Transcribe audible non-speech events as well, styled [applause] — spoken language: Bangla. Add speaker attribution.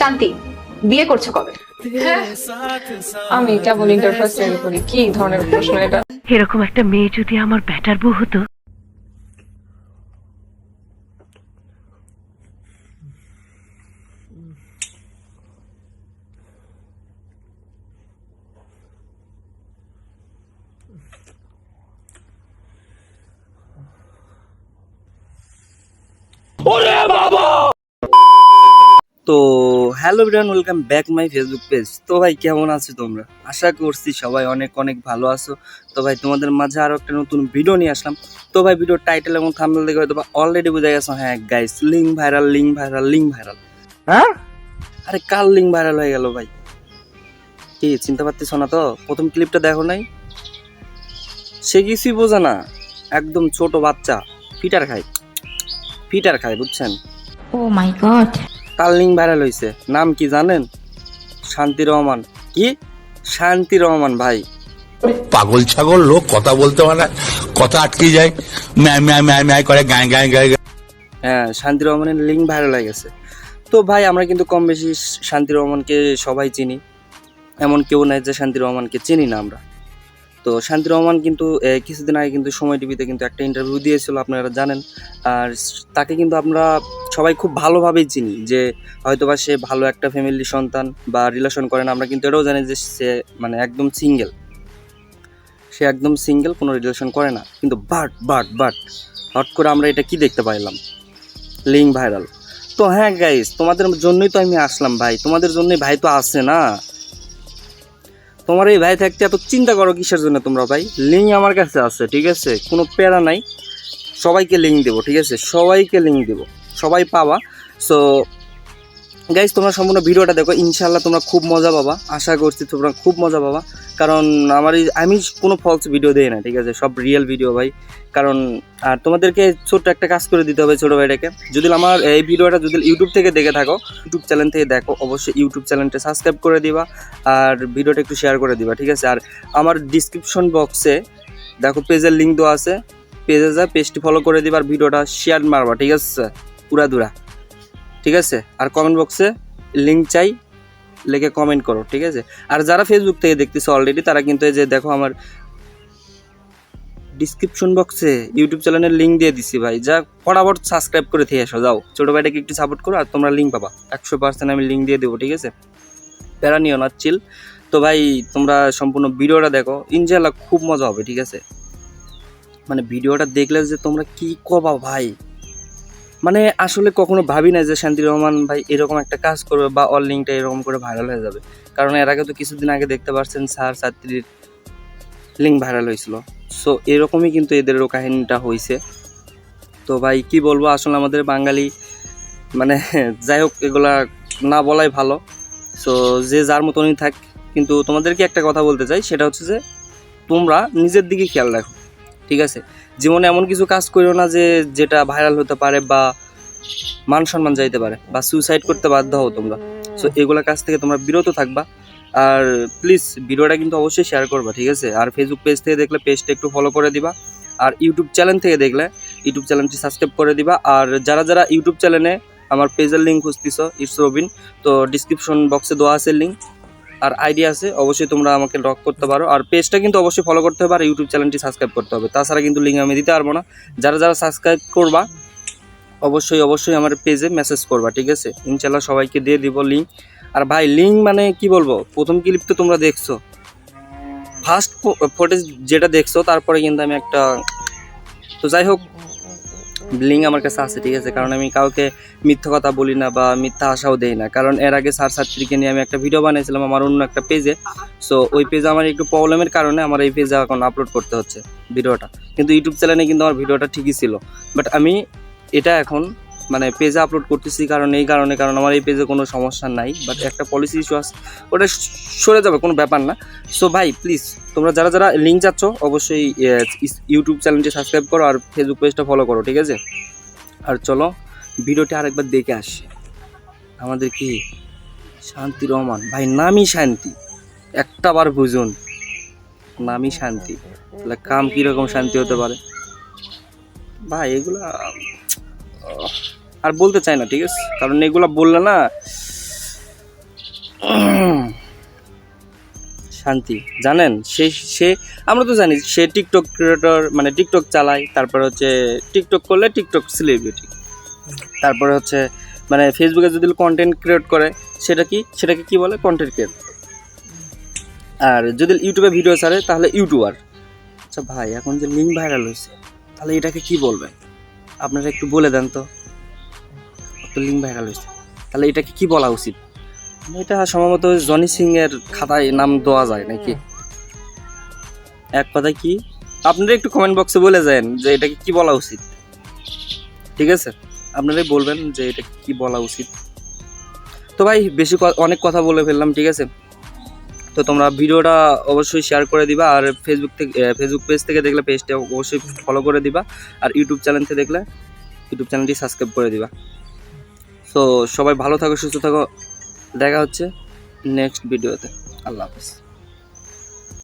Speaker 1: শান্তি বিয়ে করছ কবে?
Speaker 2: আমি কেবল ইন্টার ফার্স্ট ইয়ারে পড়ি কি ধরনের প্রশ্ন এটা?
Speaker 3: এরকম একটা মেয়ে যদি আমার ব্যাটার বউ হতো?
Speaker 4: তো hello Brian welcome back my Facebook page. তো ভাই কেমন আছো তোমরা? আশা করছি সবাই অনেক অনেক ভালো আছো। তো ভাই তোমাদের মাঝে আরও একটা নতুন ভিডিও নিয়ে আসলাম। তো ভাই ভিডিও টাইটেল এবং থাম্বনেল দেখে হয়তো অলরেডি বুঝে গেছো হ্যাঁ guys link viral link viral link viral
Speaker 5: হ্যাঁ?
Speaker 4: আরে কার লিঙ্ক ভাইরাল হয়ে গেল ভাই? কি চিন্তা পারতেছ না তো? প্রথম ক্লিপটা দেখো নাই? সে কিছুই বোঝে না। একদম ছোট বাচ্চা ফিটার খায়। ফিটার খায় বুঝছেন?
Speaker 6: Oh my god.
Speaker 4: তার লিঙ্ক ভাইরাল হয়েছে নাম কি জানেন? শান্তি রহমান। কি? শান্তি রহমান ভাই।
Speaker 7: পাগল ছাগল লোক কথা বলতে পারে না কথা আটকে যায়। ম্যায় ম্যায় ম্যায় ম্যায় করে গায়ে গায়ে গায়ে গায়ে।
Speaker 4: হ্যাঁ শান্তি রহমানের লিঙ্ক ভাইরাল হয়ে গেছে। তো ভাই আমরা কিন্তু কম বেশি শান্তি রহমানকে সবাই চিনি। এমন কেউ নাই যে শান্তি রহমানকে চিনি না আমরা। তো শান্তি রহমান কিন্তু কিছুদিন আগে কিন্তু সময় টিভিতে কিন্তু একটা ইন্টারভিউ দিয়েছিল, আপনারা জানেন। আর তাকে কিন্তু আমরা সবাই খুব ভালোভাবেই চিনি যে হয়তোবা সে ভালো একটা ফ্যামিলির সন্তান বা রিলেশন করে না। আমরা কিন্তু এটাও জানি যে সে মানে একদম সিঙ্গেল সে একদম সিঙ্গেল কোনো রিলেশন করে না। কিন্তু বাট বাট বাট হট করে আমরা এটা কি দেখতে পাইলাম? লিঙ্ক ভাইরাল তো হ্যাঁ গাইস তোমাদের জন্যই তো আমি আসলাম ভাই। তোমাদের জন্যই ভাই তো আসে না? তোমার এই ভাই থাকতে এত চিন্তা করো কিসের জন্য তোমরা ভাই? লিঙ্ক আমার কাছে আছে, ঠিক আছে? কোনো প্যারা নাই। সবাইকে লিঙ্ক দেবো, ঠিক আছে? সবাইকে লিঙ্ক দেবো। সবাই পাবা। সো গাইজ তোমরা সম্পূর্ণ ভিডিওটা দেখো। ইনশাল্লাহ তোমরা খুব মজা পাবা। আশা করছি তোমরা খুব মজা পাবা। কারণ আমার আমি কোনো ফলস ভিডিও দেই না, ঠিক আছে? সব রিয়েল ভিডিও ভাই। কারণ, আর তোমাদেরকে ছোট্ট একটা কাজ করে দিতে হবে ছোটো ভাইটাকে। যদি আমার এই ভিডিওটা যদি ইউটিউব থেকে দেখে থাকো ইউটিউব চ্যানেল থেকে দেখো, অবশ্যই ইউটিউব চ্যানেলটা সাবস্ক্রাইব করে দিবা আর ভিডিওটা একটু শেয়ার করে দিবা, ঠিক আছে? আর আমার ডিসক্রিপশন বক্সে দেখো পেজের লিঙ্ক দেওয়া আছে। পেজে যা পেজটি ফলো করে দিবা আর ভিডিওটা শেয়ার মারবা, ঠিক আছে? পুরা দুরা। ঠিক আছে? আর কমেন্ট বক্সে লিঙ্ক চাই, লিখে কমেন্ট করো, ঠিক আছে? আর যারা ফেসবুক থেকে দেখতেছো অলরেডি তারা কিন্তু এই যে দেখো আমার ডিসক্রিপশন বক্সে ইউটিউব চ্যানেলের লিঙ্ক দিয়ে দিছি ভাই। যা ফটাফট সাবস্ক্রাইব করে থেকে এসো যাও। ছোটো ভাইটাকে একটু সাপোর্ট করো আর তোমরা লিঙ্ক পাবা। একশো পার্সেন্ট আমি লিঙ্ক দিয়ে দেবো, ঠিক আছে? প্যারা নিও না চিল তো ভাই, তোমরা সম্পূর্ণ ভিডিওটা দেখো। ইনশাল্লাহ খুব মজা হবে, ঠিক আছে? মানে ভিডিওটা দেখলে যে তোমরা কি কবা ভাই? মানে আসলে কখনো ভাবি না যে শান্তি রহমান ভাই এরকম একটা কাজ করবে বা অল লিঙ্কটা এরকম করে ভাইরাল হয়ে যাবে। কারণ এর আগে তো কিছুদিন আগে দেখতে পাচ্ছেন স্যার ছাত্রীর লিঙ্ক ভাইরাল হয়েছিল। সো এরকমই কিন্তু এদেরও কাহিনীটা হয়েছে তো ভাই, কি বলব? আসলে আমাদের বাঙালি মানে [laughs] যাই হোক, এগুলা না বলাই ভালো। সো যে যার মতনই থাক, কিন্তু তোমাদেরকে একটা কথা বলতে চাই? সেটা হচ্ছে যে তোমরা নিজের দিকে খেয়াল রাখো, ঠিক আছে? জীবনে এমন কিছু কাজ করিও না যে, যেটা ভাইরাল হতে পারে বা মান সম্মান যাইতে পারে বা সুইসাইড করতে বাধ্য হও তোমরা। সো এগুলো কাজ থেকে তোমরা বিরত থাকবা। আর প্লিজ ভিডিওটা কিন্তু অবশ্যই শেয়ার করবা, ঠিক আছে? আর ফেসবুক পেজ থেকে দেখলে পেজটা একটু ফলো করে দিবা। আর ইউটিউব চ্যানেল থেকে দেখলে ইউটিউব চ্যানেলটি সাবস্ক্রাইব করে দিবা। আর যারা যারা ইউটিউব চ্যানেলে আমার পেজের লিঙ্ক খুঁজতেছ ইটস রবিন তো ডিসক্রিপশন বক্সে দেওয়া আছে লিঙ্ক আর আইডি আছে, অবশ্যই তোমরা আমাকে লক করতে পারো। আর পেজটা কিন্তু অবশ্যই ফলো করতে হবে, আর ইউটিউব চ্যানেলটি সাবস্ক্রাইব করতে হবে। তাছাড়া কিন্তু লিঙ্ক আমি দিতে পারব না। যারা যারা সাবস্ক্রাইব করবা, অবশ্যই অবশ্যই আমার পেজে মেসেজ করবা, ঠিক আছে? ইনশাল্লাহ সবাইকে দিয়ে দিব লিঙ্ক আর ভাই লিঙ্ক মানে কি বলব? প্রথম ক্লিপ তো তোমরা দেখছ। ফার্স্ট ফুটেজ যেটা দেখছ, তারপরে কিন্তু আমি একটা তো যাই হোক লিঙ্ক আমার কাছে আছে, ঠিক আছে? কারণ আমি কাউকে মিথ্যা কথা বলি না বা মিথ্যা আশাও দেই না। কারণ এর আগে স্যার ছাত্রীকে নিয়ে আমি একটা ভিডিও বানিয়েছিলাম আমার অন্য একটা পেজে সো ওই পেজে আমার একটু প্রবলেমের কারণে আমার এই পেজে এখন আপলোড করতে হচ্ছে ভিডিওটা কিন্তু ইউটিউব চ্যানেলে কিন্তু আমার ভিডিওটা ঠিকই ছিল। বাট আমি এটা এখন মানে পেজে আপলোড করতেছি কারণ এই কারণে, কারণ আমার এই পেজে কোনো সমস্যা নাই। বাট একটা পলিসি ইস্যু আছে, ওটা সরে যাবে, কোনো ব্যাপার না। সো ভাই প্লিজ তোমরা যারা যারা লিঙ্ক চাচ্ছ, অবশ্যই ইউটিউব চ্যানেলটি সাবস্ক্রাইব করো আর ফেসবুক পেজটা ফলো করো, ঠিক আছে? আর চলো, ভিডিওটি আরেকবার দেখে আসি। আমাদের কি? শান্তি রহমান। ভাই, নামই শান্তি। একটা বার বুঝুন, নামই শান্তি। তাহলে কাম কীরকম শান্তি হতে পারে? ভাই, এগুলা আর বলতে চাই না, ঠিক আছে? কারণ এগুলা বললে না, শান্তি। জানেন, সে সে, আমরা তো জানি, সে টিকটক ক্রিয়েটর মানে টিকটক চালায়, তারপর হচ্ছে টিকটক করলে টিকটক সেলিব্রিটি তারপরে হচ্ছে মানে ফেসবুকে যদি কন্টেন্ট ক্রিয়েট করে, সেটা কি, সেটাকে কি বলে? কন্টেন্ট ক্রিয়েট আর যদি ইউটিউবে ভিডিও ছাড়ে, তাহলে ইউটিউবার আচ্ছা ভাই, এখন যে লিঙ্ক ভাইরাল হয়েছে, তাহলে এটাকে কি বলবেন? আপনারা একটু বলে দেন তো। লিঙ্ক ভাইরাল হয়েছে। তাহলে এটাকে কি বলা উচিত? এটা সম্ভবত জনি সিং এর খাতায় নাম দেওয়া যায় নাকি? এক কথায় কি? আপনারা একটু কমেন্ট বক্সে বলে যান যে এটাকে কি বলা উচিত। ঠিক আছে? আপনারাই বলবেন যে এটা কি বলা উচিত। তো ভাই বেশি অনেক কথা বলে ফেললাম ঠিক আছে? তো তোমরা ভিডিওটা অবশ্যই শেয়ার করে দিবা আর ফেসবুক থেকে ফেসবুক পেজ থেকে দেখলে পেজটা অবশ্যই ফলো করে দিবা আর ইউটিউব চ্যানেল থেকে দেখলে ইউটিউব চ্যানেলটি সাবস্ক্রাইব করে দিবা। তো সবাই ভালো থাকো, সুস্থ থাকো। দেখা হচ্ছে নেক্সট ভিডিওতে আল্লাহ হাফিজ।